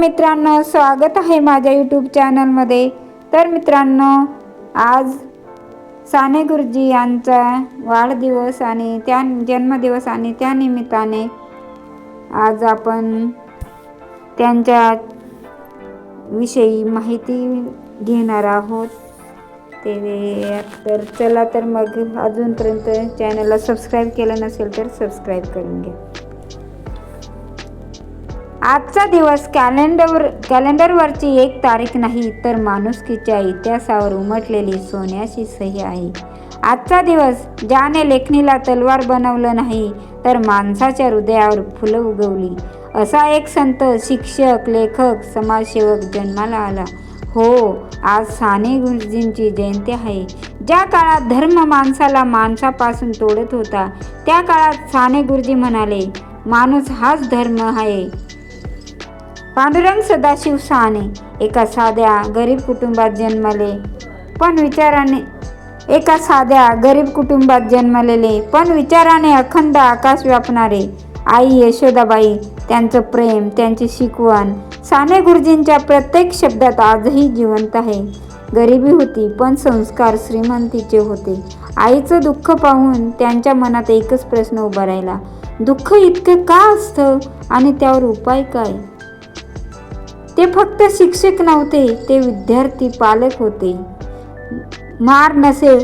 मित्रांनो स्वागत आहे माझ्या यूट्यूब चॅनलमध्ये तर मित्रांनो आज साने गुरुजी यांचा वाढदिवस आणि त्या जन्मदिवस आणि त्यानिमित्ताने आज आपण त्यांच्या विषयी माहिती घेणार आहोत. ते तर चला तर मग अजूनपर्यंत चॅनलला सबस्क्राईब केलं नसेल तर सबस्क्राईब करून घ्या. आजचा दिवस कॅलेंडर कॅलेंडरवरची एक तारीख नाही तर माणुसकीच्या इतिहासावर उमटलेली सोन्याची सही आहे. आजचा दिवस ज्याने लेखणीला तलवार बनवलं नाही तर माणसाच्या हृदयावर फुलं उगवली. असा एक संत शिक्षक लेखक समाजसेवक जन्माला आला. हो आज साने गुरुजींची जयंती आहे. ज्या काळात धर्म माणसाला माणसापासून तोडत होता त्या काळात साने गुरुजी म्हणाले माणूस हाच धर्म आहे. पांडुरंग सदाशिव साने एका साध्या गरीब कुटुंबात जन्मले. पण विचाराने एका साध्या गरीब कुटुंबात जन्मलेले पण विचाराने अखंड आकाश व्यापणारे आई यशोदाबाई त्यांचं प्रेम त्यांची शिकवण साने गुरुजींच्या प्रत्येक शब्दात आजही जिवंत आहे. गरिबी होती पण संस्कार श्रीमंतीचे होते. आईचं दुःख पाहून त्यांच्या मनात एकच प्रश्न उभा राहिला. दुःख इतकं का असतं? आणि त्यावर उपाय काय? ते फक्त शिक्षक नव्हते ते विद्यार्थी पालक होते. मार नसे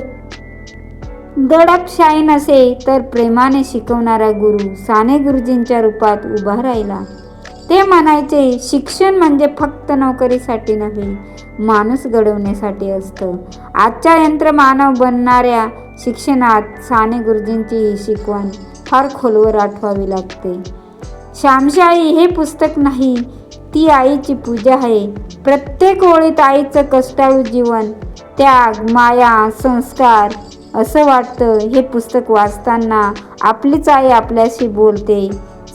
दडपशाही नसे तर प्रेमाने शिकवणारा गुरु साने गुरुजींच्या रूपात उभा राहिला. ते म्हणायचे शिक्षण म्हणजे फक्त नोकरीसाठी नव्हे माणूस घडवण्यासाठी असतं. आजच्या यंत्रमानव बनणाऱ्या शिक्षणात साने गुरुजींची ही शिकवण फार खोलवर आठवावी लागते. श्यामशाही हे पुस्तक नाही ती आईची पूजा आहे. प्रत्येक ओळीत आईचं कष्टाळू जीवन त्याग माया संस्कार असं वाटतं हे पुस्तक वाचताना आपलीच आई आपल्याशी बोलते.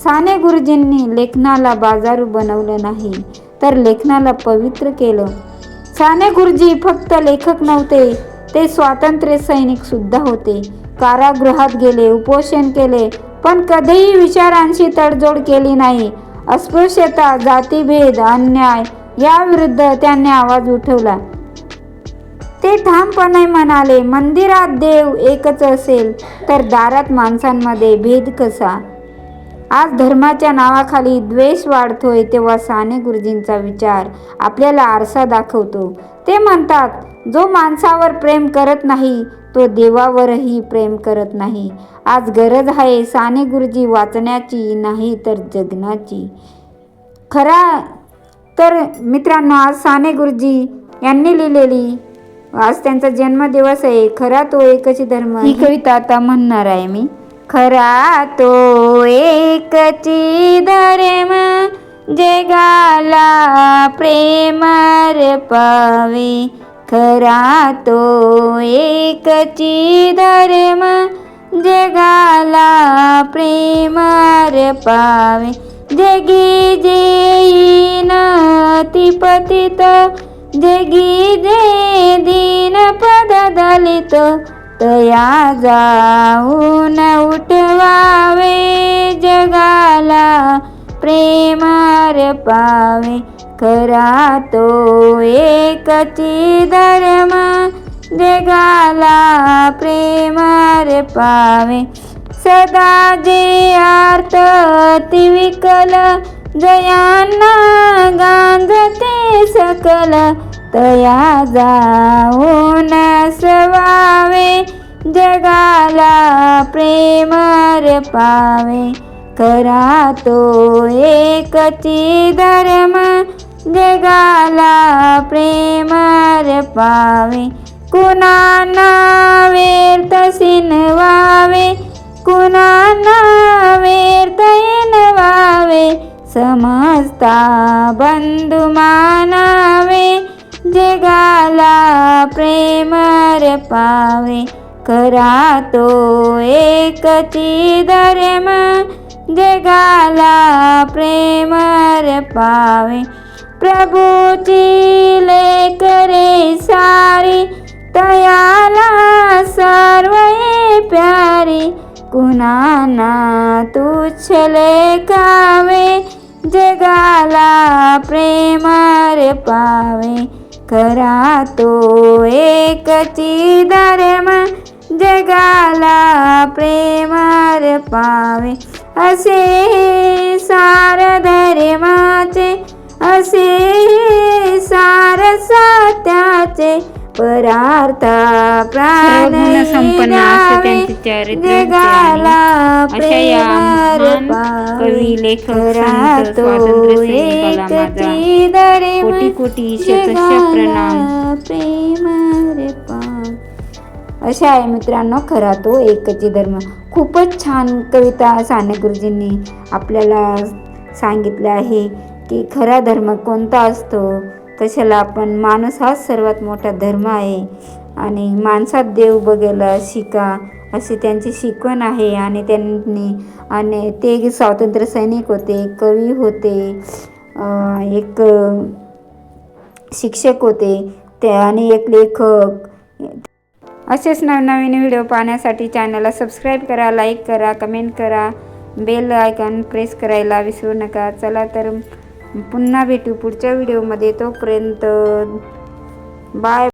साने गुरुजींनी लेखनाला बाजारू बनवलं नाही तर लेखनाला पवित्र केलं. साने गुरुजी फक्त लेखक नव्हते ते स्वातंत्र्य सैनिक सुद्धा होते. कारागृहात गेले उपोषण केले पण कधीही विचारांशी तडजोड केली नाही. अस्पृश्यता जातीभेद अन्याय याविरुद्ध त्यांनी आवाज उठवला. ते ठामपणे म्हणाले मंदिरात देव एकच असेल तर दारात माणसांमध्ये भेद कसा? आज धर्माच्या नावाखाली द्वेष वाढतोय तेव्हा साने गुरुजींचा विचार आपल्याला आरसा दाखवतो. ते म्हणतात जो माणसावर प्रेम करत नाही तो देवावरही प्रेम करत नाही. आज गरज आहे साने गुरुजी वाचण्याची नाही तर जगण्याची. खरा तर मित्रांनो आज साने गुरुजी यांनी लिहिलेली आज त्यांचा जन्मदिवस आहे. खरा तो एकच धर्म ही कविता आता म्हणणार आहे मी. खरा तो एकची धर्म जगाला प्रेमर पावे खरा तो एकची धर्म जगाला प्रेमर पावे. जगी जेईन ती पतित जगी जे दीन पद दलित तया जाऊन उठवावे जगाला प्रेमार पावे खरा तो एकची धर्म जगाला प्रेमार पावे. सदा जे आर्त ती विकल जयांना गांधते सकल. तया जाऊन सवावे जगाला प्रेमार पावे. खरा तो एकची धर्म जगाला प्रेमार पावे कुणाना व्यर्थ सिनवावे कुणाना व्यर्थ वावे समजता बंधू मानावे. जगाला प्रेमार पावे खरा तो एकची धर्म जगाला प्रेम पावे. प्रभूची लेकरे सारी तयाला सर्व प्यारी. कुणाना तुच्छ लेखावे जगाला प्रेम पावे. खरा तो एकची धर्म जगाला प्रेमार पावे. असे सार धर्माचे असे सार सत्याचे परार्था प्राण जगाला कवी, लेखक, तो धर्म कोटी कोटी प्रणाम प्रेमार असे अशा आहे मित्रांनो खरा तो एकची धर्म. खूपच छान कविता साने गुरुजींनी आपल्याला सांगितले आहे की खरा धर्म कोणता असतो तशाला आपण माणूस हाच सर्वात मोठा धर्म आहे. आणि माणसात देव बघायला शिका अशी त्यांची शिकवण आहे. आणि त्यांनी आणि ते स्वातंत्र्य सैनिक होते कवी होते एक शिक्षक होते ते आणि एक लेखक असेच नवनवीन व्हिडिओ पाहण्यासाठी चॅनलला सबस्क्राईब करा लाईक करा कमेंट करा. बेल आयकॉन प्रेस करायला विसरू नका. चला तर पुन्हा भेटू पुढच्या व्हिडिओमध्ये तोपर्यंत बाय